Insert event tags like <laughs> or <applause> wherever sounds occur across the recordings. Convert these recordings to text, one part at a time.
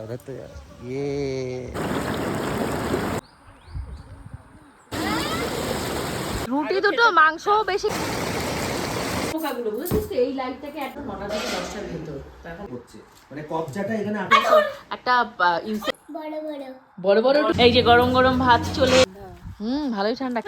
उधर तो यार ये রুটি দুটো মাংসও বেশি পোকাগুলো বুঝেছিস তো এই লাইটটাকে একটা নটা থেকে দশটার ভেতর তখন হচ্ছে মানে কবজাটা এখানে আটকে একটা আহ, ইনসে- বড় বড় এই যে গরম গরম ভাত চলে হুম ভালোই ঠান্ডা।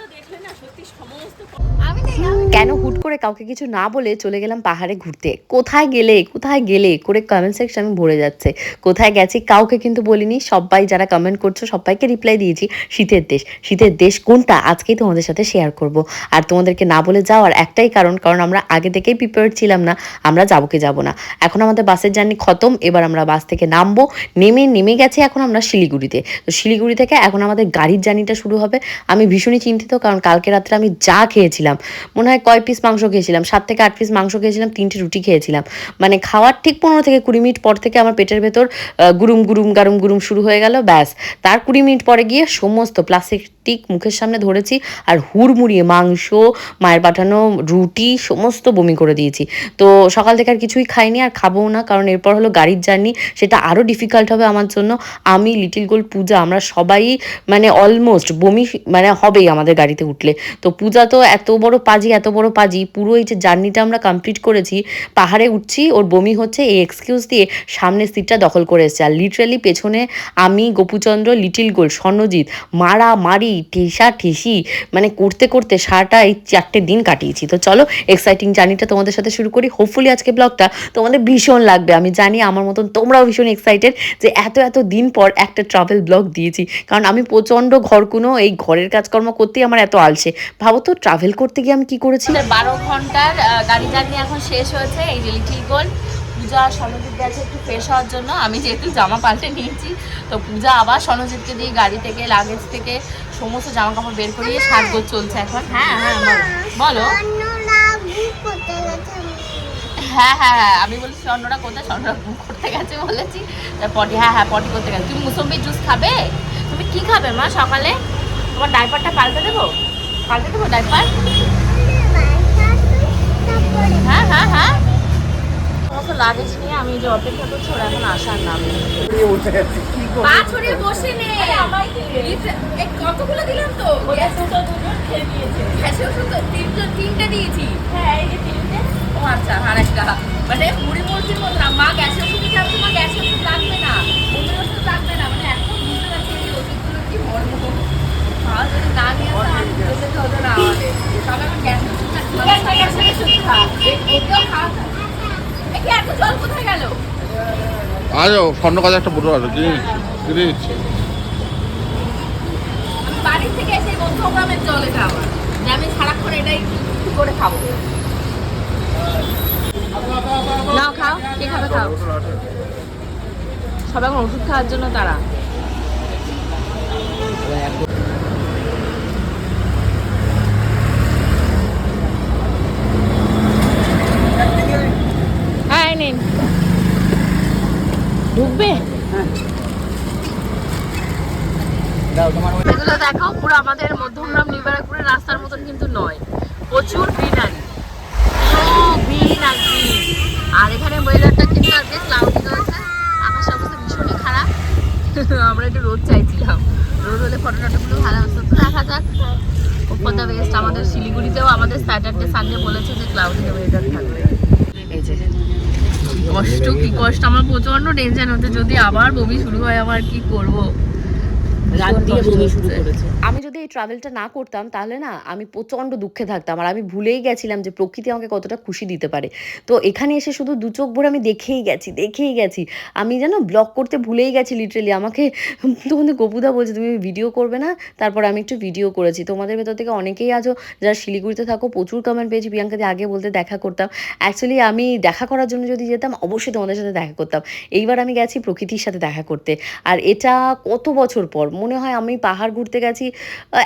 কেন হুট করে কাউকে কিছু না বলে চলে গেলাম পাহাড়ে ঘুরতে? কোথায় গেলে? কোথায় গেলে? করে কমেন্ট সেকশন ভরে যাচ্ছে। কোথায় গেছি? কাউকে কিন্তু বলিনি। সবাই যারা কমেন্ট করছ সবাইকে রিপ্লাই দিয়েছি। শীতের দেশ। শীতের দেশ কোনটা? আজকেই তোমাদের সাথে শেয়ার করব। আর তোমাদেরকে না বলে যাওয়ার একটাই কারণ কারণ আমরা আগে থেকেই প্রিপেয়ার ছিলাম না। আমরা যাব কি যাব না। এখন আমাদের বাসের জার্নি খতম। এবার আমরা বাস থেকে নামবো। নেমে নেমে গেছি এখন আমরা শিলিগুড়িতে। তো শিলিগুড়ি থেকে এখন আমাদের গাড়ির জার্নিটা শুরু হবে। আমি ভীষণই চিন্তিত, কারণ কালকে রাত্রে আমি যা খেয়েছিলাম, মনে হয় কয় পিস মাংস খেয়েছিলাম, সাত থেকে আট পিস মাংস খেয়েছিলাম, তিনটে রুটি খেয়েছিলাম। মানে খাওয়ার ঠিক পনেরো থেকে কুড়ি মিনিট পর থেকে আমার পেটের ভেতর গুরুম গুরুম গারুম গুরুম শুরু হয়ে গেল, ব্যাস। তার কুড়ি মিনিট পরে গিয়ে সমস্ত প্লাস্টিক মুখের সামনে ধরেছি আর হুড়মুড়িয়ে মাংস, মায়ের পাঠানো রুটি, সমস্ত বমি করে দিয়েছি। তো সকাল থেকে আর কিছুই খাইনি আর খাব না, কারণ এরপর হলো গাড়ির জার্নি, সেটা আরও ডিফিকাল্ট হবে আমার জন্য। আমি লিটিল গোল্ড পূজা, আমরা সবাই মানে অলমোস্ট বমি মানে হবেই আমাদের গাড়িতে উঠলে। তো পূজা তো এত বড় পাজি, এত বড় পাজি, পুরো এই যে জার্নিটা আমরা কমপ্লিট করেছি, পাহাড়ে উঠছি, ওর বমি হচ্ছে, এই এক্সকিউজ দিয়ে সামনের সিটটা দখল করে এসেছে। আর লিটারালি পেছনে আমি, গোপুচন্দ্র লিটিল গোল স্বর্ণজিৎ, মারা, মারি, ঠেসা, ঠেসি মানে করতে করতে সারাটা এই চারটে দিন কাটিয়েছি। তো চলো এক্সাইটিং জার্নিটা তোমাদের সাথে শুরু করি। হোপফুলি আজকে ব্লগটা তোমাদের ভীষণ লাগবে। আমি জানি আমার মতন তোমরাও ভীষণ এক্সাইটেড যে এত এত দিন পর একটা ট্রাভেল ব্লগ দিয়েছি। কারণ আমি প্রচণ্ড ঘরকুনো, এই ঘরের কাজকর্ম করতেই আমার এত আলসে। ভাবো তো ট্রাভেল করতে গিয়ে আমি কি করেছি? বারো ঘণ্টার গাড়ি জার্নি এখন শেষ হয়েছে, এই যে গোল্ড। পূজা সনজিৎ গেছে একটু ফ্রেশ হওয়ার জন্য, আমি যেহেতু জামা পাল্টে নিয়েছি, তো পূজা আবার সনজিৎকে দিয়ে গাড়ি থেকে লাগেজ থেকে সমস্ত জামা কাপড় বের করিয়ে সাজগোজ চলছে এখন। হ্যাঁ হ্যাঁ বলো। হ্যাঁ হ্যাঁ হ্যাঁ আমি বলছি স্বর্ণরা কোথায়? স্বর্ণরা ঘুম করতে গেছে বলেছি। পটি হ্যাঁ হ্যাঁ পটি করতে গেছে। তুমি মুসম্বি জুস খাবে? তুমি কি খাবে মা সকালে? তোমার ডাইপারটা পাল্টে দেবো? পাল্টে দেবো ডাইপার হ্যাঁ হ্যাঁ হ্যাঁ। সমস্ত লাগেজ নিয়ে আমি যে অপেক্ষা করছি ওরা এখন আসার নাম। পা ছড়িয়ে বসে নে কতগুলো দিলাম তো? তো দুজন খেয়ে দিয়েছে গ্যাসে তো তিনজন তিনটে দিয়েছি। হ্যাঁ এই যে তিনটে। ও আচ্ছা আর একটা। মানে মুড়ি মুড়ির মতো না মা গ্যাসে ওষুধ খাবে মা গ্যাসে ওষুধ লাগবে না। অন্য ওষুধ লাগবে না মানে এখন বুঝতে পারছি এই ওষুধগুলো কি মর্ম খাওয়া যদি না নিয়ে আসে আর যেতে তো হতো না আমাদের সবাই এখন গ্যাসে ওষুধ খাচ্ছে গ্যাসে ওষুধ খা এটাও খাওয়া এ কি এত জল কোথায় গেল? আজ স্বর্ণ কাজে একটা বড় আছে কিনে কিনে আমি বাড়ি থেকে এসে মধ্যগ্রামের জল আমার আমি সারাক্ষণ এটাই করে খাব। নাও খাও কে খাবে খাও। সবাই ওষুধ খাওয়ার জন্য তারা। নিন। ঢুকবে? এগুলো দেখো, পুরো আমাদের মধ্যমগ্রাম নিবারাকপুরের রাস্তার মতন কিন্তু নয়। প্রচুর গ্রিনারি গ্রিন আর গ্রিন। আর এখানে ওয়েদারটা কিন্তু আজকে ক্লাউডি রয়েছে। আকাশের অবস্থা ভীষণই খারাপ। আমরা একটু রোদ চাইছিলাম। রোদ হলে ফটো টটোগুলো ভালো আসতো তো দেখা যাক। ওপর ওয়েস্ট আমাদের শিলিগুড়িতেও আমাদের স্যাটারডে সানডে বলেছে যে ক্লাউডি ওয়েদার থাকবে। কষ্ট কি কষ্ট? আমার প্রচণ্ড টেনশন হচ্ছে যদি আবার বমি শুরু হয় আমার কি করব? রাত দিয়ে বমি শুরু করেছে। আমি ট্রাভেলটা না করতাম, তাহলে না আমি প্রচণ্ড দুঃখে থাকতাম। আর আমি ভুলেই গেছিলাম যে প্রকৃতি আমাকে কতটা খুশি দিতে পারে। তো এখানে এসে শুধু দু চোখ ভরে আমি দেখেই গেছি দেখেই গেছি। আমি যেন ব্লগ করতে ভুলেই গেছি লিটারেলি আমাকে <laughs> তোমাদের গপুদা বলছে, তুমি ভিডিও করবে না? তারপর আমি একটু ভিডিও করেছি। তোমাদের ভেতর থেকে অনেকেই আছো, যারা শিলিগুড়িতে থাকো, প্রচুর কমেন্ট পেয়েছি প্রিয়াঙ্কাদি আগে বলতে দেখা করতাম। অ্যাকচুয়ালি আমি দেখা করার জন্য যদি যেতাম, অবশ্যই তোমাদের সাথে দেখা করতাম। এইবার আমি গেছি প্রকৃতির সাথে দেখা করতে। আর এটা কত বছর পর? মনে হয় আমি পাহাড় ঘুরতে গেছি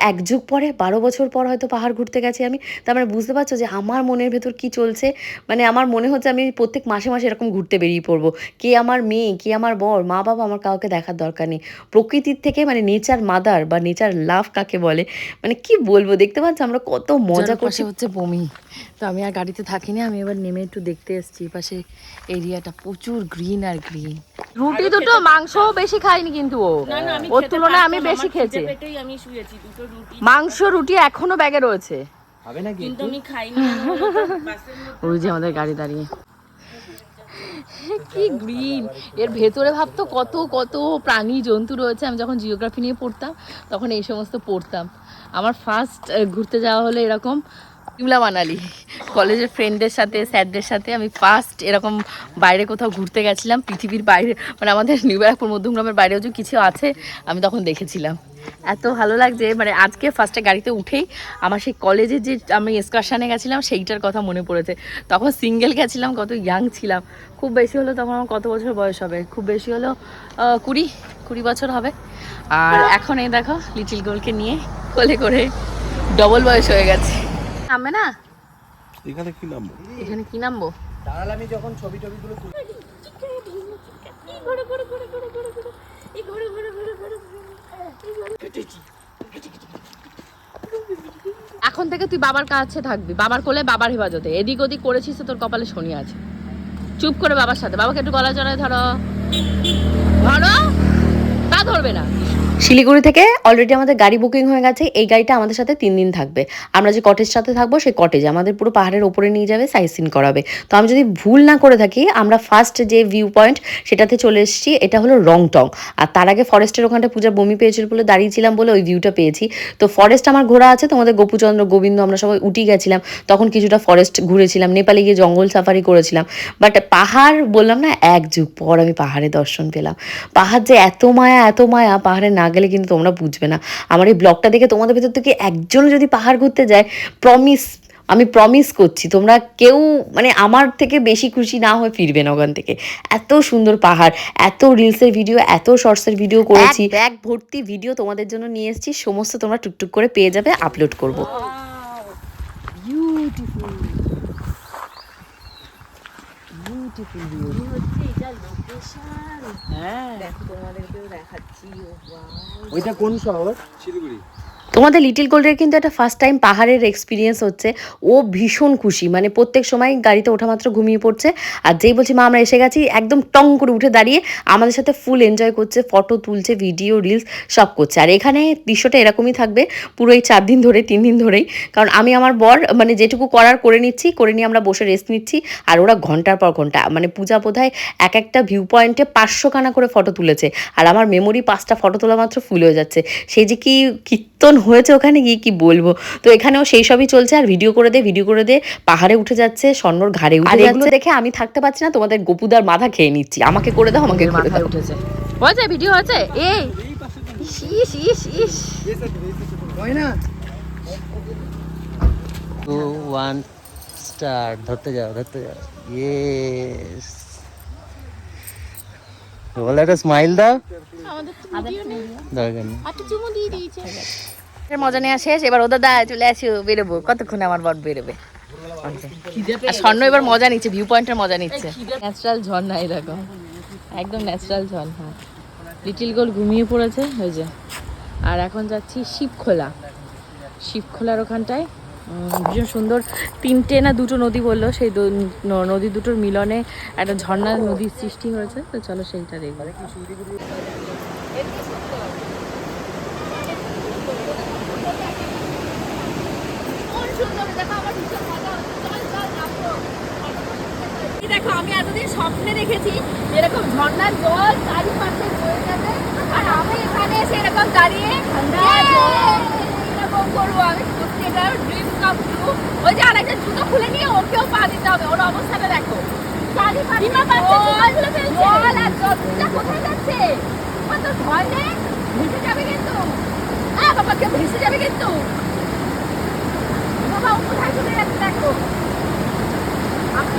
এক যুগ পরে বারো বছর পর হয়তো পাহাড় ঘুরতে গেছি আমি। তার মানে বুঝতে পারছ যে আমার মনের ভেতর কি চলছে? মানে আমার মনে হচ্ছে আমি প্রত্যেক মাসে মাসে এরকম ঘুরতে বেরিয়ে পড়ব। কে আমার মেয়ে কে আমার বর মা বাবা আমার কাউকে দেখার দরকার নেই। প্রকৃতির থেকে মানে নেচার মাদার বা নেচার লাভ কাকে বলে? মানে কি বলব? দেখতে পাচ্ছ আমরা কত মজা করছি। হচ্ছে বমি। তো আমি আর গাড়িতে থাকিনি আমি এবার নেমে একটু দেখতে এসেছি। পাশে এরিয়াটা প্রচুর গ্রিন আর গ্রিন রুটি দুটো মাংস বেশি খাইনি কিন্তু ও। ওর তুলনায় আমি বেশি খেয়েছি। পেটেই আমি শুয়েছি দুটো রুটি মাংস রুটি এখনও ব্যাগে রয়েছে। হবে নাকি কিন্তু আমি খাইনি <laughs> ওই যে আমাদের গাড়ি দাঁড়িয়ে। কি গ্রিন এর ভেতরে ভাবতো কত কত প্রাণী জন্তু রয়েছে। আমি যখন জিওগ্রাফি নিয়ে পড়তাম তখন এই সমস্ত পড়তাম। আমার ফার্স্ট ঘুরতে যাওয়া হলো এরকম সিমলা মানালি। কলেজের ফ্রেন্ডদের সাথে, স্যারদের সাথে আমি ফার্স্ট এরকম বাইরে কোথাও ঘুরতে গেছিলাম, পৃথিবীর বাইরে মানে আমাদের নিউ ব্যারাকপুর মধ্যমগ্রামের বাইরেও যে কিছু আছে, আমি তখন দেখেছিলাম। এত ভালো লাগছে মানে আজকে ফার্স্টে গাড়িতে উঠেই আমার সেই কলেজে যে আমি এক্সকারশানে গেছিলাম, সেইটার কথা মনে পড়েছে। তখন সিঙ্গেল গেছিলাম, কত ইয়াং ছিলাম। খুব বেশি হলো তখন আমার কত বছর বয়স হবে? খুব বেশি হলো কুড়ি কুড়ি বছর হবে। আর এখন এই দেখো লিটিল গোলকে নিয়ে কোলে করে ডবল বয়স হয়ে গেছে। নামবে না? এখানে কি নাম এখানে কি নামবো? দাঁড়ালে আমি যখন ছবি টবিগুলো তুলি। এখন থেকে তুই বাবার কাছে থাকবি। বাবার কোলে বাবার হেফাজতে। এদিক ওদিক করেছিস তো তোর কপালে শনি আছে। চুপ করে বাবার সাথে। বাবাকে একটু গলা জড়ায় ধরো। ধরো? তা ধরবে না। শিলিগুড়ি থেকে অলরেডি আমাদের গাড়ি বুকিং হয়ে গেছে, এই গাড়িটা আমাদের সাথে তিন দিন থাকবে। আমরা যে কটেজ সাথে থাকব, সেই কটেজ আমাদের পুরো পাহাড়ের ওপরে নিয়ে যাবে সাইট সিন করাবে। তো আমি যদি ভুল না করে থাকি, আমরা ফার্স্ট যে ভিউ পয়েন্ট সেটাতে চলে এসেছি, এটা হলো রংটং। আর তার আগে ফরেস্টের ওখানটা পূজা বমি পেয়েছিল বলে দাঁড়িয়েছিলাম বলে ওই ভিউটা পেয়েছি। তো ফরেস্ট আমার ঘোরা আছে, তোমাদের গোপুচন্দ্র, গোবিন্দ, আমরা সবাই উঠি গেছিলাম। তখন কিছুটা ফরেস্ট ঘুরেছিলাম, নেপালে গিয়ে জঙ্গল সাফারি করেছিলাম। বাট পাহাড় বললাম না, এক যুগ পর আমি পাহাড়ে দর্শন পেলাম। পাহাড় যে এত মায়া এত মায়া পাহাড়ে না গেলে কিন্তু তোমরা বুঝবে না। আমার এই ব্লগটা দেখে তোমাদের ভেতর থেকে একজন যদি পাহাড় ঘুরতে যায় প্রমিস আমি প্রমিস করছি তোমরা কেউ মানে আমার থেকে বেশি খুশি না হয়ে ফিরবে না ওখান থেকে। এত সুন্দর পাহাড় এত রিলসের ভিডিও এত শর্টসের ভিডিও করেছি। ব্যাগ ভর্তি ভিডিও তোমাদের জন্য নিয়ে এসেছি সমস্ত তোমরা টুকটুক করে পেয়ে যাবে আপলোড করব। ওইটা কোন শহর? শিলিগুড়ি। তোমাদের লিটিল গোল্ডের কিন্তু একটা ফার্স্ট টাইম পাহাড়ের এক্সপিরিয়েন্স হচ্ছে। ও ভীষণ খুশি মানে প্রত্যেক সময় গাড়িতে ওঠা মাত্র ঘুমিয়ে পড়ছে। আর যেই বলছি, মা, আমরা এসে গেছি। একদম টং করে উঠে দাঁড়িয়ে আমাদের সাথে ফুল এনজয় করছে ফটো তুলছে ভিডিও রিলস সব করছে। আর এখানে দৃশ্যটা এরকমই থাকবে, পুরো এই চার দিন ধরে, তিন দিন ধরেই। কারণ আমি আমার বর মানে যেটুকু করার করে নিচ্ছি, করে নিয়ে আমরা বসে রেস্ট নিচ্ছি। আর ওরা ঘণ্টার পর ঘণ্টা মানে পূজা বোধহয় এক একটা ভিউ পয়েন্টে পাঁচশো খানা করে ফটো তুলেছে। আর আমার মেমোরি পাঁচটা ফটো তোলা মাত্র ফুল হয়ে যাচ্ছে। সেই যে কি কীর্তন হয়েছে ওখানে গিয়ে কি বলব? তো এখানেও সেই সবই চলছে আর ভিডিও করে দে ভিডিও করে দে পাহাড়ে উঠে যাচ্ছে স্বর্ণর ঘাড়ে উঠে যাচ্ছে। দেখে আমি থাকতে পারছি না তোমাদের গোপুদার মাথা খেয়ে নিচ্ছি। আমাকে করে দাও আমাকে করে দাও। উঠেছে। হয়েছে ভিডিও হয়েছে? এই। ইস ইস ইস ইস। হয় না টু ওয়ান স্টার্ট ধরতে যাও ধরতে যাও। ইয়েস বলে একটা স্মাইল দাও। দরকার নেই। মজা নেওয়া শেষ, এবার ওদের দা চলে আসি বেরোবো। কতক্ষণ আমার বট বেরোবে? আর স্বর্ণ এবার মজা নিচ্ছে ভিউ পয়েন্টের মজা নিচ্ছে। ন্যাচারাল ঝর্ণা এরকম। একদম ন্যাচারাল ঝর্ণা। লিটিল গোল ঘুমিয়ে পড়েছে, ওই যে। আর এখন যাচ্ছি শিবখোলা। শিবখোলার ওখানটায় ভীষণ সুন্দর। তিনটে না দুটো নদী বলল, সেই নদী দুটোর মিলনে একটা ঝর্ণার নদীর সৃষ্টি হয়েছে। তো চলো সেইটা দেখব। দেখো আমি এতদিন স্বপ্নে দেখেছি এরকম ঝর্ণার জল চারিপাশে বয়ে যাবে আর আমি এখানে এসে এরকম দাঁড়িয়ে এরকম করব আমি। সত্যি এটা ড্রিম কাম ট্রু ওই যে আরেকটা জুতো খুলে নিয়ে ওকেও পা দিতে হবে। ওর অবস্থাটা দেখো। চারিপাশে জল, জল আর জল কোথায় যাচ্ছে? আমার ভয় নেই ভেসে যাবে কিন্তু। হ্যাঁ বাবাকে ভেসে যাবে কিন্তু। বাবা ও কোথায় চলে যাচ্ছে দেখো। আমি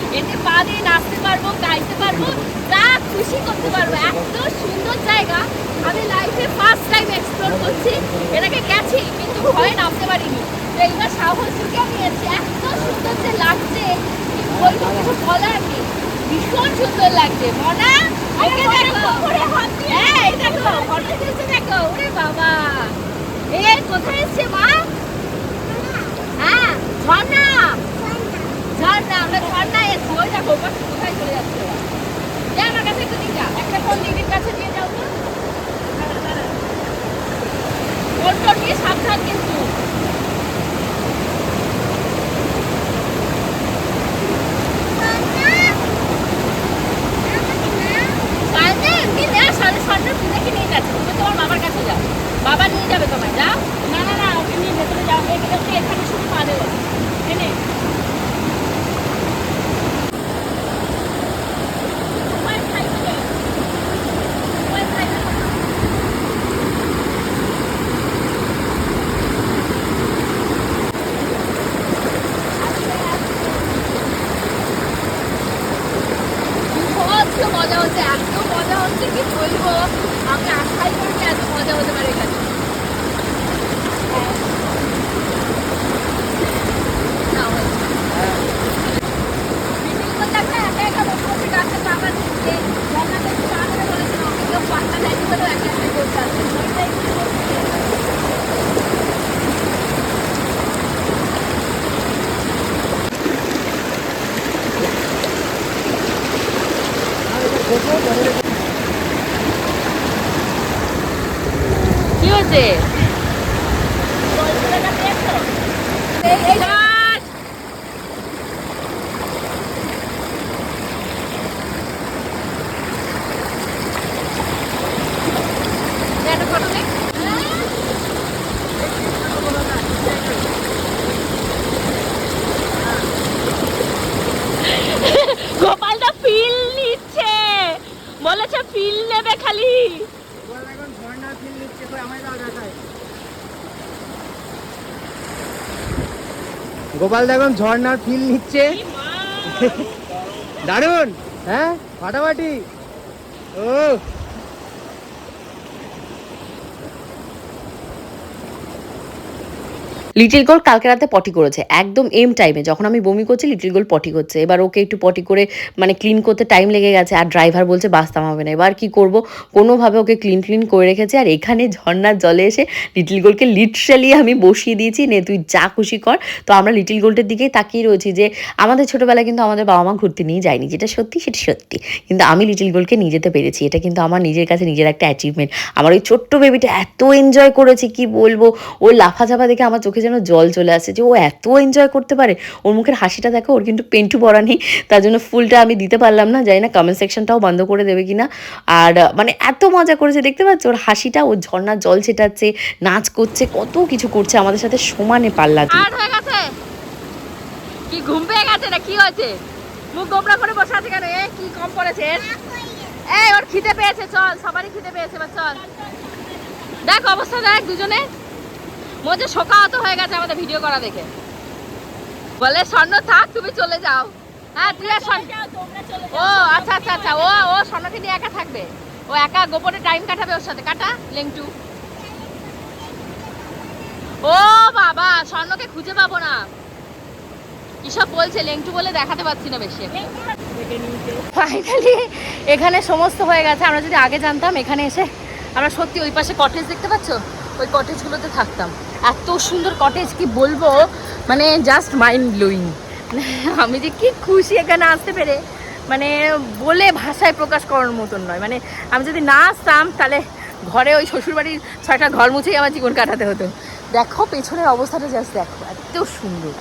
এতে পা দিয়ে নাচতে পারব গাইতে পারব যা খুশি করতে পারব। এত সুন্দর জায়গা। আমি লাইফে ফার্স্ট টাইম এক্সপ্লোর করছি। এটাকে গেছি কিন্তু ভয়ে নামতে পারিনি। তো এইবার সাহস ঢুকে নিয়েছি। এত সুন্দর যে লাগছে। বলব কিছু বলার নেই। ভীষণ সুন্দর লাগছে। মনা ওকে দেখো। হ্যাঁ দেখো ফটো তুলছে দেখো। ওরে বাবা। এ কোথায় এসছে মা? হ্যাঁ ঝর্ণা। ঝর্ণা। ওই কোথায় যা, আমার কাছে একটু নিয়ে যা একটা ফোন দিদির কাছে যাও তো। নিয়ে যাবে তোমায় যাও না না না, ওকে ভেতরে যাও। এখানে শুধু পা এনে তোমার খাই দেবে তোমার খাই দেবে বিভৎস মজা হচ্ছে এত মজা হচ্ছে কি বলব? আমি আশাই করিনি এত মজা হতে পারে এখানে। ঝর্ণাতে একটু চা করে বলেছিল, আমাকে কেউ পাত্তা দেয়নি বলেও একা একাই বসে আছে। ওইটাই একটু বসে। কি হয়েছে গল্পটা দেখছ? এই- এই- একটা photo নে। গোপালটা ফিল নিচ্ছে বলেছে ফিল নেবে খালি গোপাল দেখুন ঝর্নার ফিল নিচ্ছে। দারুণ হ্যাঁ? ফাটাফাটি। ও। লিটিল গোল কালকে রাতে পটি করেছে, একদম এম টাইমে যখন আমি বমি করছি লিটিল গোল পটি করছে। এবার ওকে একটু পটি করে মানে ক্লিন করতে টাইম লেগে গেছে, আর ড্রাইভার বলছে, বাস থামাবে না। এবার কি করব? কোনোভাবে ওকে ক্লিন ক্লিন করে রেখেছে, আর এখানে ঝর্ণার জলে এসে লিটিল গোলকে লিটারালি আমি বসিয়ে দিয়েছি, নে, তুই যা খুশি কর। তো আমরা লিটিল গোল্ডের দিকেই তাকিয়ে রয়েছি যে, আমাদের ছোটোবেলায় কিন্তু আমাদের বাবা মা ঘুরতে নিয়ে যায়নি। যেটা সত্যি, সেটা সত্যি। কিন্তু আমি লিটিল গোলকে নিয়ে যেতে পেরেছি। এটা কিন্তু আমার নিজের কাছে নিজের একটা অ্যাচিভমেন্ট আমার ওই ছোট্ট বেবিটা এত এনজয় করেছে, কি বলব? ওর লাফাঝাপা দেখে আমার চোখে যেন জল চলে আসে যে ও এত এনজয় করতে পারে। ওর মুখের হাসিটা দেখো, ওর কিন্তু পেন্টু পরা নেই, তার জন্য ফুলটা আমি দিতে পারলাম না, জানি না কমেন্ট সেকশনটাও বন্ধ করে দেবে কিনা। আর মানে এত মজা করেছে, দেখতে পাচ্ছ? ওর হাসিটা, ওর ঝর্ণার জল ছেটাচ্ছে, নাচ করছে, কত কিছু করছে আমাদের সাথে সমানে পাল্লা কি ঘুম পেয়ে গেছে না কি হয়েছে? মুখ গোবরা করে বসে আছে কেন? এ, কি কম পড়েছে? এই, ওর খিদে পেয়েছে, চল, সবারই খিদে পেয়েছে, এবার চল। দেখ অবস্থা দেখ দুজনে। মধ্যে শোকাহত হয়ে গেছে আমাদের ভিডিও করা দেখে। বলে, স্বর্ণ থাক, তুমি চলে যাও। হ্যাঁ তুই আর স্বর্ণ ও আচ্ছা আচ্ছা আচ্ছা ও ও স্বর্ণকে নিয়ে একা থাকবে। ও একা গোপনে টাইম কাটাবে ওর সাথে। কাটা, লেংটু। ও বাবা, স্বর্ণকে খুঁজে পাবো না। কিসব বলছে? লেংটু বলে দেখাতে পাচ্ছি না বেশি। ফাইনালি এখানে সমস্ত হয়ে গেছে। আমরা যদি আগে জানতাম, এখানে এসে আমরা সত্যি ওই পাশে কটেজ দেখতে পাচ্ছ? ওই কটেজগুলোতে থাকতাম। এত সুন্দর কটেজ কি বলব? মানে জাস্ট মাইন্ড ব্লোয়িং আমি যে কি খুশি এখানে আসতে পেরে মানে বলে ভাষায় প্রকাশ করার মতন নয়। মানে আমি যদি না আসতাম তাহলে ঘরে ওই শ্বশুরবাড়ির ছয়টা ঘর মুছেই আমার জীবন কাটাতে হতো। দেখো পেছনের অবস্থাটা জাস্ট দেখো এত সুন্দর।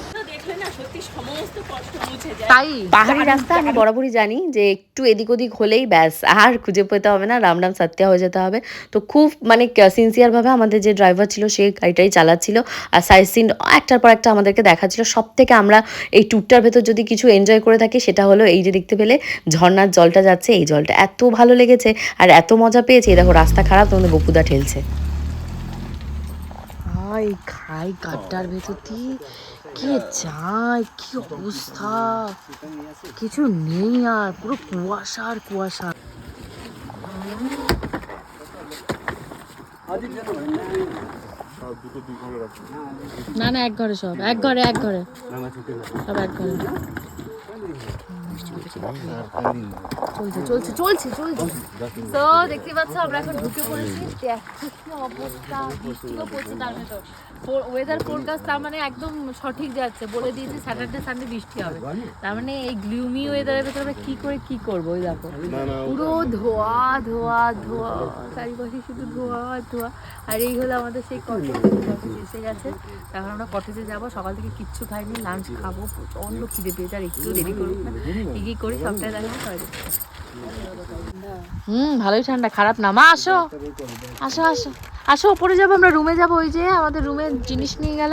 তাই? পাহাড়ি রাস্তা আমি বরাবরই জানি যে একটু এদিক ওদিক হলেই ব্যাস আর খুঁজে পেতে হবে না রাম রাম সত্যা হয়ে যেতে হবে। তো খুব মানে সিনসিয়ারভাবে আমাদের যে ড্রাইভার ছিল সে গাড়িটাই চালাচ্ছিল। আর সাইড সিন একটার পর একটা আমাদেরকে দেখাচ্ছিল। সব থেকে আমরা এই ট্যুরটার ভেতর যদি কিছু এনজয় করে থাকি সেটা হলো এই যে দেখতে পেলে ঝর্ণার জলটা যাচ্ছে এই জলটা এত ভালো লেগেছে আর এত মজা পেয়েছে। এই দেখো রাস্তা খারাপ তোমাদের বকুদা ঠেলছে। ভাই খাই গাড্ডার ভেতর দিয়ে। কে যায় কি অবস্থা? কিছু নেই আর পুরো কুয়াশা আর কুয়াশা। না না এক ঘরে সব। এক ঘরে এক ঘরে। সব এক ঘরে। তো দেখতে পাচ্ছ, আমরা এখন অবস্থা, বৃষ্টিও পড়ছে তার ভেতর। তার মানে একদম সঠিক যাচ্ছে। বলে দিয়েছে স্যাটারডে সানডে বৃষ্টি হবে। তার মানে এই গ্লুমি ওয়েদারের ভেতর আমরা কি করে কি করব, ওই দেখো। পুরো ধোয়া ধোয়া ধোয়া। চারিপাশে শুধু ধোয়া ধোয়া। আর এই হলো আমাদের সেই কটেজ এসে গেছে। তারপর আমরা কটেজে যাব। সকাল থেকে কিচ্ছু খাইনি লাঞ্চ খাব। প্রচণ্ড খিদে পেয়েছে, আর একটু দেরি করুক না। কি কি করি সবটাই দেখাবো হুম ভালোই ঠান্ডা খারাপ না। মা আসো। আসো আসো। আসো ওপরে যাব আমরা রুমে যাব ওই যে আমাদের রুমে জিনিস নিয়ে গেল।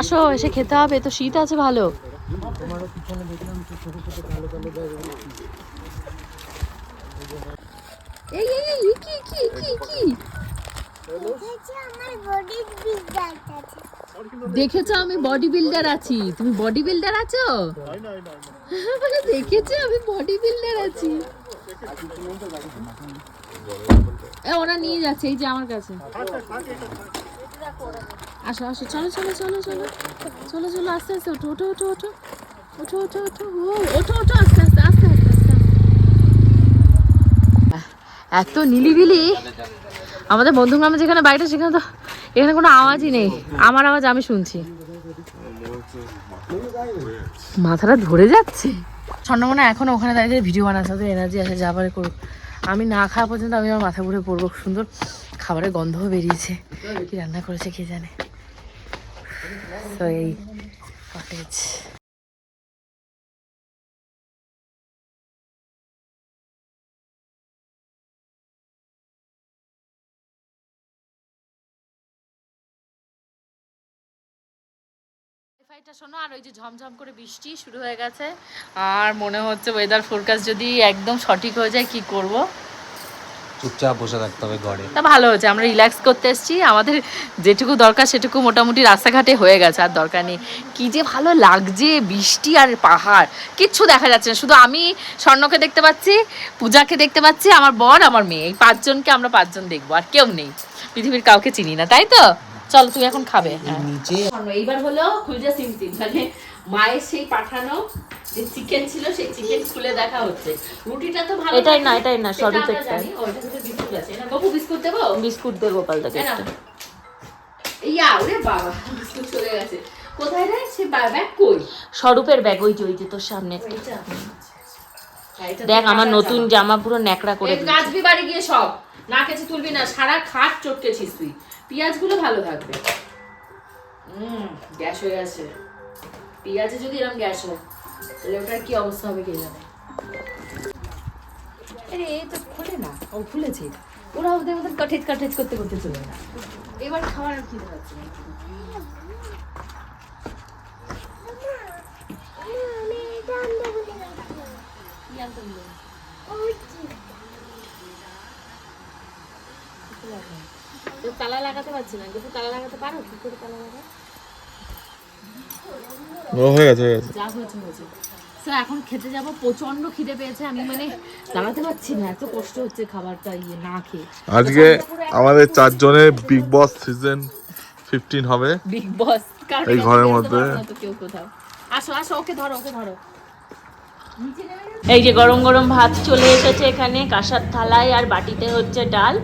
আসো এসে খেতে হবে তো শীত আছে ভালো। এই এই এই এই, কি কি কি কি? দেখেছ আমি বডি বিল্ডার আছি। তুমি বডি বিল্ডার আছো দেখেছ আমি বডি বিল্ডার আছি ওরা নিয়ে যাচ্ছে, এই যে আমার কাছে। আসো আসো, চলো চলো চলো চলো। চলো চলো, আস্তে আস্তে, ওঠো ওঠো ওঠো ওঠো। ওঠো ওঠো ওঠো, ও, ওঠো ওঠো, আস্তে আস্তে আস্তে আস্তে আস্তে। এত নিলিবিলি। আমাদের বন্ধুগ্রামে যেখানে বাড়িটা, সেখানে তো এখানে কোনো আওয়াজই নেই। আমার আওয়াজ আমি শুনছি। মাথাটা ধরে যাচ্ছে। স্বর্ণমনা এখন ওখানে দাঁড়িয়ে ভিডিও বানাচ্ছে, ওদের এনার্জি আসে, যা পারে করুক। আমি না খাওয়া পর্যন্ত আমি আমার মাথা ঘুরে পড়ব। সুন্দর খাবারের গন্ধও বেরিয়েছে। কি রান্না করেছে কে জানে? তো এই কটেজ ওয়াইফাইটা শোনো আর ওই যে ঝমঝম করে বৃষ্টি শুরু হয়ে গেছে। আর মনে হচ্ছে ওয়েদার ফোরকাস্ট যদি একদম সঠিক হয়ে যায় কি করব? চুপচাপ বসে থাকতে হবে ঘরে। তা ভালো হচ্ছে আমরা রিল্যাক্স করতে এসেছি। আমাদের যেটুকু দরকার সেটুকু মোটামুটি রাস্তাঘাটে হয়ে গেছে আর দরকার নেই। কি যে ভালো লাগছে বৃষ্টি আর পাহাড়। কিচ্ছু দেখা যাচ্ছে না শুধু আমি স্বর্ণকে দেখতে পাচ্ছি পূজাকে দেখতে পাচ্ছি আমার বর আমার মেয়ে। এই পাঁচজনকে আমরা পাঁচজন দেখব আর কেউ নেই। পৃথিবীর কাউকে চিনি না তাই তো? চলো তুমি এখন খাবে হ্যাঁ। এইবার হলো খুলজা সিমসিম মানে মায়ের সেই পাঠানো যে চিকেন ছিল সেই চিকেন খুলে দেখা হচ্ছে। রুটিটা তো ভালো এটাই না, এটাই না, সরি আমরা পেটটা। জানি। ও, এটার ভিতরে বিস্কুট আছে না গপু বিস্কুট দেবো? বিস্কুট দেবো পাল্টাকে এই ইয়া ওরে বাবা বিস্কুট চলে গেছে। কোথায় রে? সে ব্যাগ কই? স্বরূপের ব্যাগ ওই যে ওই যে তোর সামনে? হ্যাঁ, এটা তো দেখ আমার নতুন জামা। পুরো ন্যাকড়া করে। কাচবি বাড়ি গিয়ে সব। না কেচে তুলবি না সারা খাট চটকেছিস তুই। পেঁয়াজগুলো ভালো থাকবে। হুম গ্যাস হয়ে গেছে। পেঁয়াজে যদি এরকম গ্যাস হয় তাহলে ওটার কি অবস্থা হবে কে জানে? আরে এই তো খোলে না। ও খুলেছে। ওরা ওদের মতন কাঠেজ কাঠেজ করতে করতে চলে না এবার খাওয়ার কি আনতে বলল? তো তালা লাগাতে পারছি না। কিন্তু তালা লাগাতে পারো? কি করে তালা লাগা ও হয়ে গেছে হয়ে গেছে। যা হয়েছে হয়েছে। তো এখন খেতে যাব। প্রচণ্ড খিদে পেয়েছে। আমি মানে দাঁড়াতে পারছি না। এত কষ্ট হচ্ছে খাবারটা ইয়ে না খেয়ে। আজকে আমাদের চারজনের বিগ বস সিজন ফিফটিন হবে। বিগ বস এই ঘরের মধ্যে। কেউ কোথাও। আসো আসো ওকে ধরো ওকে ধরো। এই যে গরম গরম ভাত চলে এসেছে এখানে কাঁসার থালায় আর বাটিতে হচ্ছে ডাল।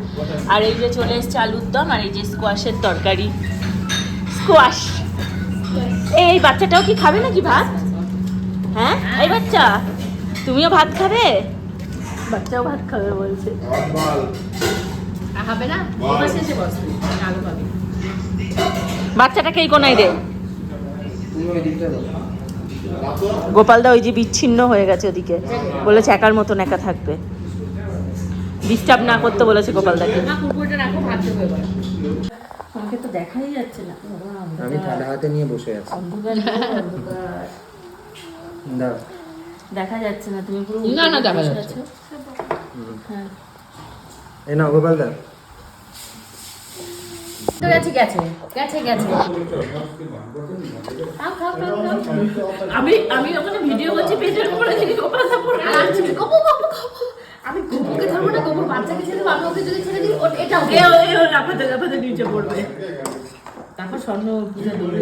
আর এই যে চলে এসেছে আলুর দম আর এই যে স্কোয়াশের তরকারি। স্কোয়াশ এই বাচ্চাটাও কি খাবে নাকি ভাত? হ্যাঁ? এই বাচ্চা তুমিও ভাত খাবে? বাচ্চাও ভাত খাবে বলছে। হবে না? বাচ্চাটাকে এই কোনায় দে। গোপালদা ওই যে বিচ্ছিন্ন হয়ে গেছে ওদিকে। বলেছে একার মতন একা থাকবে। ডিস্টার্ব না করতে বলেছে গোপালদাকে। আমাকে তো দেখাই যাচ্ছে না। আমি ঠান্ডা হাতে নিয়ে বসে আছি। অন্ধকার দেখা যাচ্ছে না তুমি পুরো না, না, দেখা যাচ্ছে। আছো। এই নাও গোপাল দা তো গেছে গেছে গেছে গেছে। আমি আমি ওখানে ভিডিও করছি পড়ে দেখি গোপাল সাপুর গপু গপু গপু। আমি গপুকে ধরবো না গপুর বাচ্চাকে ছেড়ে দেবো, আমি ওকে যদি ছেড়ে দিই ওর এটা হবে। লাফাতে লাফাতে নিচে পড়বে। তারপর স্বর্ণ পূজা দৌড়ে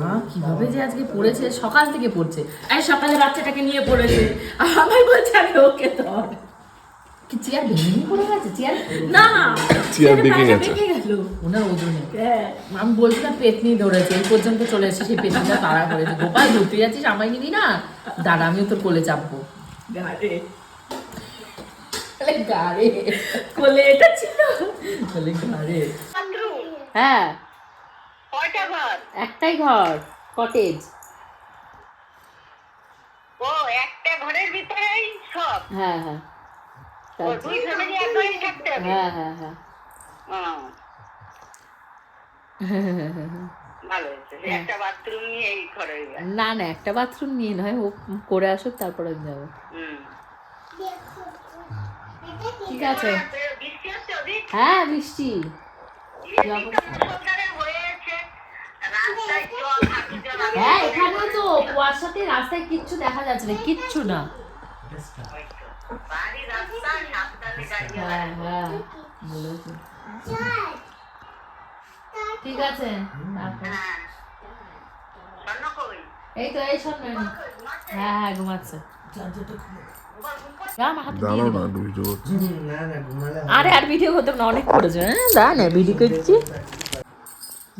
মা কীভাবে যে আজকে পড়েছে? সকাল থেকে পড়ছে। আর সকালে বাচ্চাটাকে নিয়ে পড়েছে। আমার বলছে আমি ওকে ধর কি চেয়ার ভেঙে ভেঙে পড়ে গেছে চেয়ার? না। চেয়ার বেঁকে গেছে। ওনার ওজনে হ্যাঁ আমি বলছিলাম পেতনি দৌড়েছে এই পর্যন্ত চলে এসেছে সেই পেতনিটা তাড়া করেছে গোপাল ঘুরতে যাচ্ছিস আমায় নিবি না? দাঁড়া আমিও তোর কোলে চাপবো। গাড়ে। কোলে এটা ছিল? তাহলে গাড়ে। হ্যাঁ। একটাই ঘর কটেজ ও একটা ঘরের ভিতরেই সব? হ্যাঁ হ্যাঁ। হ্যাঁ হ্যাঁ হ্যাঁ। না না একটা বাথরুম নিয়ে নয় ও করে আসুক তারপরে আমি যাব। ঠিক আছে। হ্যাঁ বৃষ্টি। হ্যাঁ এখানেও তো কুয়াশাতে রাস্তায় কিচ্ছু দেখা যাচ্ছে না কিচ্ছু না। বাড়ি ঠিক আছে এই তো এই শোন হ্যাঁ হ্যাঁ ঘুমাচ্ছে। হাতে আরে আর ভিডিও করতে না অনেক করেছে হ্যাঁ দা না ভিডিও করছি।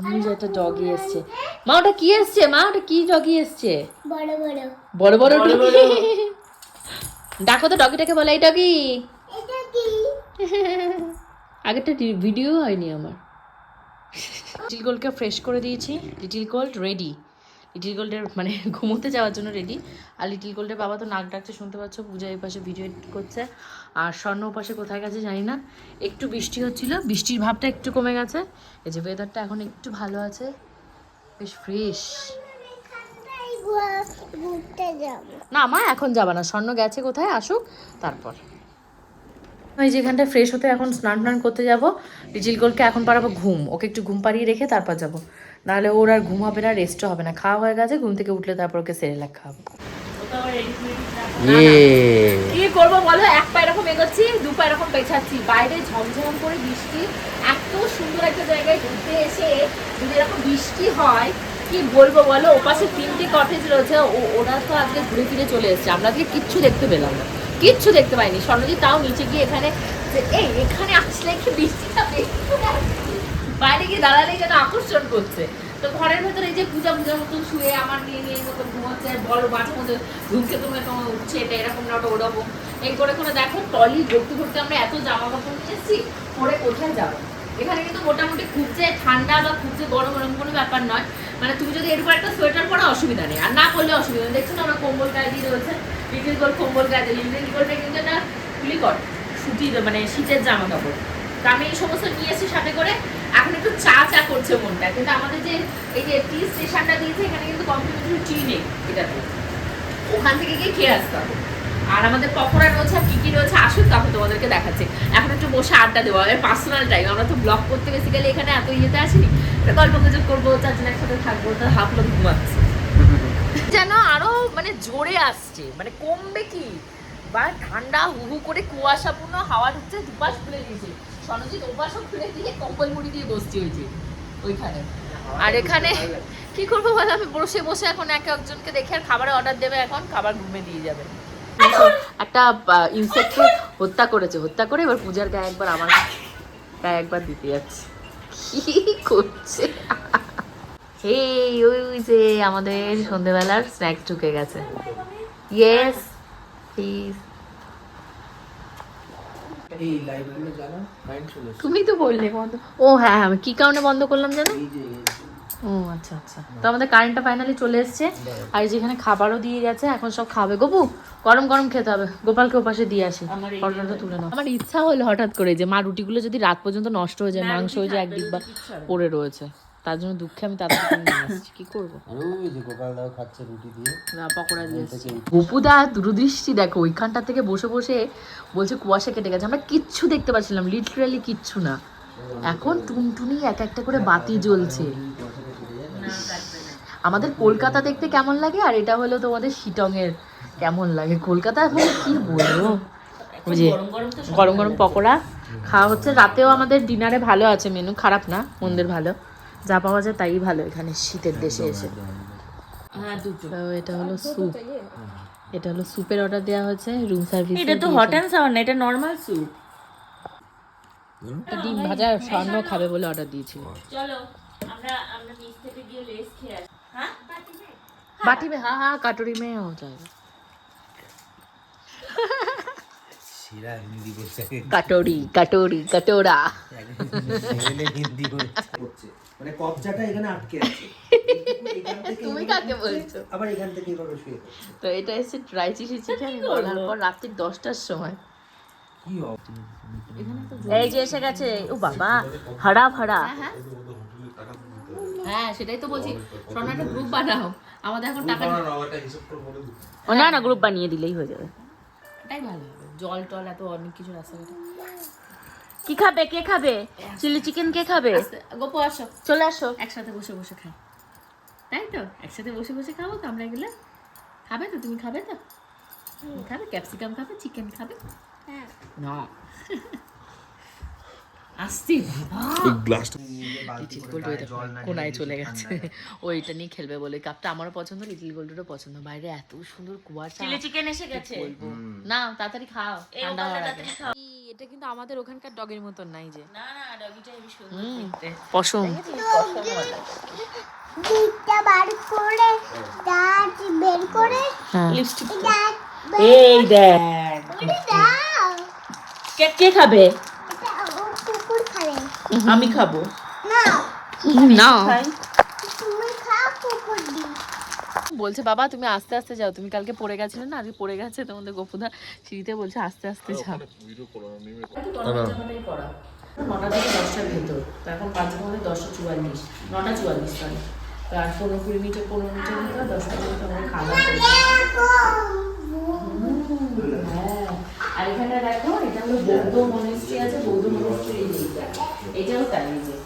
এই একটা ডগি এসছে। মা ওটা কি এসছে? মা ওটা কি ডগি এসছে? বড় বড়। বড় ডগি ডাকো তো ডগিটাকে বলে এই ডগি! <laughs> আগেরটা ভিডিও হয়নি আমার। লিটিল গোল্ডকে ফ্রেশ করে দিয়েছি। লিটিল গোল্ড রেডি লিটিল গোল্ডের মানে <laughs> ঘুমোতে যাওয়ার জন্য রেডি আর লিটিল গোল্ডের বাবা তো নাক ডাকছে শুনতে পাচ্ছ? পূজা এই পাশে ভিডিও এডিট করছে। আর স্বর্ণ পাশে কোথায় গেছে জানি না। একটু বৃষ্টি হচ্ছিল। বৃষ্টির ভাবটা একটু কমে গেছে। এই যে ওয়েদারটা এখন একটু ভালো আছে। বেশ ফ্রেশ না মা এখন যাবা না। স্বর্ণ গেছে কোথায়? আসুক তারপর। ওই যেখানটা ফ্রেশ হতে এখন স্নান টান করতে যাব। লিটিল গোলকে এখন পারাবো ঘুম। ওকে একটু ঘুম পাড়িয়ে রেখে তারপর যাব। নাহলে ওর আর ঘুম হবে না রেস্টও হবে না। খাওয়া হয়ে গেছে ঘুম থেকে উঠলে তারপর ওকে সেরেলাক খাওয়াবো। ইয়ে। কি করব বলো? এক পা এরকম এগোচ্ছি দু পা এরকম পেছাচ্ছি। বাইরে ঝমঝম করে বৃষ্টি। এত সুন্দর একটা জায়গায় ঘুরতে এসে যদি এরকম বৃষ্টি হয় কি বলব বলো? ওপাশে তিনটে কটেজ রয়েছে। ওরা তো আজকে ঘুরে ফিরে চলে এসেছে। আমরা আজকে কিচ্ছু দেখতে পেলাম না। কিচ্ছু দেখতে পাইনি। স্বর্ণজিৎ তাও নিচে গিয়ে এখানে এই, এখানে আসলে কি বৃষ্টিটা বাইরে গিয়ে দাঁড়ালেই যেন আকর্ষণ করছে। তো ঘরের ভেতরে এই যে পূজা পূজার মতন শুয়ে আমার নিয়ে নিয়ে মতো ঘুমাচ্ছে বড় মাঝে মধ্যে ঘুমকে তুমি তোমার উঠছে, এটা এরকম না, ওটা ওরকম। এই করে করে দেখো টলি ভর্তি ভর্তি আমরা এত জামা কাপড় নিয়ে এসেছি, পরে কোথায় যাব? এখানে কিন্তু মোটামুটি খুব যে ঠান্ডা বা খুব যে গরম এরকম কোনো ব্যাপার নয়। মানে তুমি যদি এরকম একটা সোয়েটার পরা, অসুবিধা নেই। আর না করলে অসুবিধা নেই। দেখছ না আমরা কম্বল গায়ে দিয়ে রয়েছে। লিটিল গোল কম্বল গায়ে দিয়ে। লিটিল গোলটা কিন্তু একটা খুলি কর সুতির মানে শীতের জামা কাপড় তো আমি এই সমস্ত নিয়ে এসেছি সাথে করে। এখন একটু চা চা করছে মনটা। কিন্তু আমাদের যে এই যে টি স্টেশনটা দিয়েছে, এখানে কিন্তু কমপ্লিমেন্টারি টি নেই এটাতে। ওখান থেকে গিয়ে খেয়ে আসতে হবে। আর আমাদের পকোড়া রয়েছে, আর কি কি রয়েছে, আসুন তখন তোমাদেরকে দেখাচ্ছে। এখন একটু বসে আড্ডা দেওয়া হবে পার্সোনাল টাইম আমরা তো ব্লগ করতে বেসিক্যালি এখানে এত ইয়েতে আসিনি গল্প গুজব করব, চারজন একসাথে থাকব তো হাফ লোক ঘুমাচ্ছে। যেন আরও মানে জোরে আসছে মানে কমবে কি? বা ঠান্ডা, হু হু করে কুয়াশাপূর্ণ হাওয়া ঢুকছে, দুপাশ খুলে দিয়েছে। সনজিৎ ওপাশও খুলে দিয়ে কম্বল মুড়ি দিয়ে বসছি ওই যে, ওইখানে। আর এখানে কি করব বলো? আমি বসে বসে এখন এক একজনকে দেখে আর খাবারের অর্ডার দেবে এখন, খাবার ঘুমে দিয়ে যাবে। একটা ইনসেক্টকে হত্যা করেছে। হত্যা করে এবার পূজার গায়ে একবার আমার গায়ে একবার দিতে যাচ্ছে। কি করছে? এই ওই যে আমাদের সন্ধেবেলার স্ন্যাক্স ঢুকে গেছে। Yes please. তুমি তো বললে বন্ধ। ও হ্যাঁ হ্যাঁ আমি কি কারণে বন্ধ করলাম জানো? ও আচ্ছা আচ্ছা। তো আমাদের কারেন্টটা ফাইনালি চলে এসেছে। আর যেখানে খাবারও দিয়ে গেছে এখন সব খাবে। গপু গরম গরম খেতে হবে। গোপালকে ওপাশে দিয়ে আসি। ফটোটা তুলে নাও। আমার ইচ্ছা হলো হঠাৎ করে যে মা রুটিগুলো যদি রাত পর্যন্ত নষ্ট হয়ে যায় মাংস হয়ে যায় একদিক বা পড়ে রয়েছে। তার জন্য দুঃখে আমি তাড়াতাড়ি নিয়ে আসছি। কি করব? ওই যে গোপাল দাও খাচ্ছে রুটি দিয়ে। না পকোড়া দিয়ে গপুদা দূরদৃষ্টি দেখো ওইখানটা থেকে বসে বসে বলছে কুয়াশা কেটে গেছে। আমরা কিচ্ছু দেখতে পাচ্ছিলাম লিটারালি কিচ্ছু না। এখন টুনটুনি এক একটা করে বাতি জ্বলছে। আমাদের কলকাতা দেখতে কেমন লাগে? আর এটা হলো তোমাদের শিটং এর কেমন লাগে? কলকাতা এখন কি বলব? যে গরম গরম পকোড়া। খাওয়া হচ্ছে। রাতেও আমাদের ডিনারে ভালো আছে মেনু। খারাপ না মন্দির ভালো। যা পাওয়া যায় তাই ভালো এখানে শীতের দেশে এসে। হ্যাঁ এটা হলো স্যুপ এটা হলো স্যুপের অর্ডার দেওয়া হয়েছে। রুম সার্ভিস এটা তো হট অ্যান্ড সাওয়ার না এটা নর্মাল স্যুপ ডিম ভাজা স্বর্ণ খাবে বলে অর্ডার দিয়েছিল। চলো। আমরা আমরা নিচ থেকে গিয়ে লেস খেয়ে আসি হ্যাঁ बाटी में हाँ हाँ कटोरी में हो जाएगा শিরা হিন্দি বলছে कटोरी कटोरी कटोरा হিন্দি বলছে হচ্ছে মানে কবজাটা এখানে আটকে আছে এখান থেকে তুমি কাকে বলছো আবার এখান থেকে এভাবে শুয়ে পড়ছে তো এটা এসে ড্রাই চিলি চিকেন বলার পর রাত্রি দশটার সময় কি হবে এই যে এসে গেছে ও বাবা হাড়া ভাড়া হ্যাঁ সেটাই তো বলছি। সোনা একটা গ্রুপ বানাও। আমাদের এখন টাকা ও না না গ্রুপ বানিয়ে দিলেই হয়ে যাবে। এটাই ভালো হবে। জল টল এত অনেক কিছু রাস্তাঘাটে কি খাবে? কে খাবে? চিলি চিকেন কে খাবে? গোপু আসো। চলে আসো। একসাথে বসে বসে খাই। তাই তো? একসাথে বসে বসে খাব তো আমরা এগুলো খাবে তো? তুমি খাবে তো? খাবে? ক্যাপসিকাম খাবে? চিকেন খাবে? না। <laughs> আসছি লিটিল গোল্ড ওই দেখো কোনায় চলে গেছে। ওইটা নিয়ে খেলবে বলে। কাপটা আমারও পছন্দ লিটিল গোল্ডেরও পছন্দ। বাইরে এত সুন্দর কুয়াশা। চিলি চিকেন এসে গেছে? না তাড়াতাড়ি খাও। ঠান্ডা হওয়ার আগে। এটা কিন্তু আমাদের ওখানকার ডগের মতন নাই যে। না না ডগিটা হেবি সুন্দর পশম। দিকটা বার করে দাঁত বের করে লিপস্টিক এই দেখ। কে খাবে? আমি খাব। না। বলছে বাবা তুমি আস্তে আস্তে যাও। তুমি কালকে পড়ে গেছিলে না? আজকে পড়ে গেছে তোমাদের গোপুদা সিঁড়িতে বলছে আস্তে আস্তে যাও। নটা থেকে দশটার ভেতর। তো এখন আমাদের দশটা চুয়াল্লিশ। নটা চুয়াল্লিশ সরি তো আর পনেরো কুড়ি মিনিটের পনেরো মিনিটের ভিতর দশটা মিনিট খাওয়া হ্যাঁ আর এখানে দেখো এটা হলো বৌদ্ধ মনেস্ট্রি আছে বৌদ্ধ মনেস্ট্রি এই। এটাও তাই যে।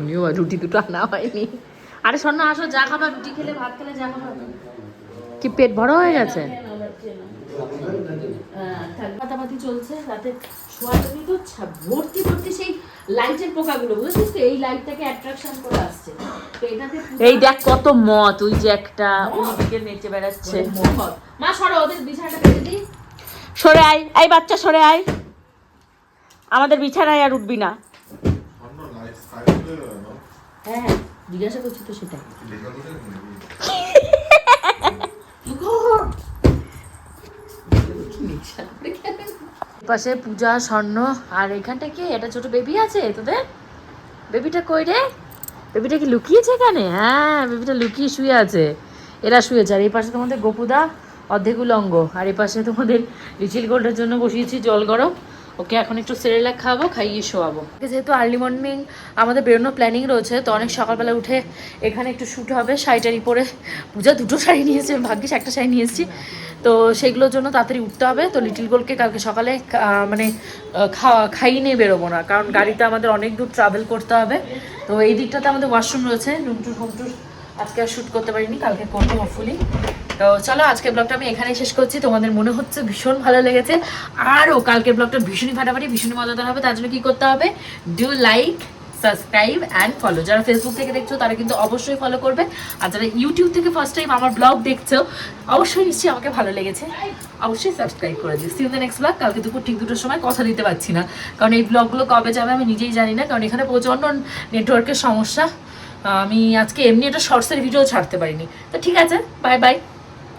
আমিও রুটি দুটো আনা হয়নি। আরে স্বর্ণ আসো যা খাবার রুটি খেলে ভাত খেলে যা খাবার কি পেট বড় হয়ে গেছে? পাতাপাতি চলছে রাতে শোয়ার তো ভর্তি ভর্তি সেই লাইটের পোকাগুলো বুঝেছিস তো? এই লাইটটাকে অ্যাট্রাকশন করে আসছে। তো এটাতে এই দেখ কত মত ওই যে একটা ওইদিকে নেচে বেড়াচ্ছে। মা সরো ওদের বিছানাটা পেতে দিই। সরে আয় এই বাচ্চা সরে আয়। আমাদের বিছানায় আর উঠবি না। হ্যাঁ জিজ্ঞাসা করছি তো সেটা পাশে পূজা, স্বর্ণ, আর এখানটা কি? এটা ছোট বেবি আছে তোদের? বেবিটা কই রে? বেবিটা কি লুকিয়েছে এখানে? হ্যাঁ বেবিটা লুকিয়ে শুয়ে আছে। এরা শুয়েছে, আর এই পাশে তোমাদের গোপুদা, অর্ধেক উলঙ্গ, আর এই পাশে তোমাদের লিচিল গোল্ডের জন্য বসিয়েছি জল গরম। ওকে এখন একটু সেরেলাক খাব খাইয়ে শোয়াবো। যেহেতু আর্লি মর্নিং আমাদের বেরোনোর প্ল্যানিং রয়েছে, তো অনেক সকালবেলা উঠে এখানে একটু শ্যুট হবে, শাড়ি টাড়ি পরে পূজা দুটো শাড়ি নিয়েছে, ভাগ্যিস একটা শাড়ি নিয়ে এসেছি তো সেগুলোর জন্য তাড়াতাড়ি উঠতে হবে, তো লিটিল গোলকে কালকে সকালে মানে খাওয়া, খাইয়ে নিয়ে বেরোবো না, কারণ গাড়িতে আমাদের অনেক দূর ট্রাভেল করতে হবে। তো এই দিকটাতে আমাদের ওয়াশরুম রয়েছে রুম টুর হোম আজকে আর শ্যুট করতে পারিনি, কালকে করব হোপফুলি তো চলো, আজকের ব্লগটা আমি এখানেই শেষ করছি। তোমাদের মনে হচ্ছে ভীষণ ভালো লেগেছে। আরও কালকের ব্লগটা ভীষণই ফাটাফাটি, ভীষণই মজাদার হবে, তার জন্য কী করতে হবে? Do like subscribe and follow যারা ফেসবুক থেকে দেখছ, তারা কিন্তু অবশ্যই ফলো করবে। আর যারা ইউটিউব থেকে ফার্স্ট টাইম আমার ব্লগ দেখছ, অবশ্যই নিশ্চয়ই আমাকে ভালো লেগেছে। অবশ্যই সাবস্ক্রাইব করে দিও। সি দ্য নেক্সট ব্লগ কালকে দুপুর ঠিক দুটোর সময় কথা দিতে পারছি না। কারণ এই ব্লগগুলো কবে যাবে আমি নিজেই জানি না। কারণ এখানে প্রচণ্ড নেটওয়ার্কের সমস্যা। আমি আজকে এমনি একটা শর্টসের ভিডিও ছাড়তে পারিনি। তো ঠিক আছে বাই বাই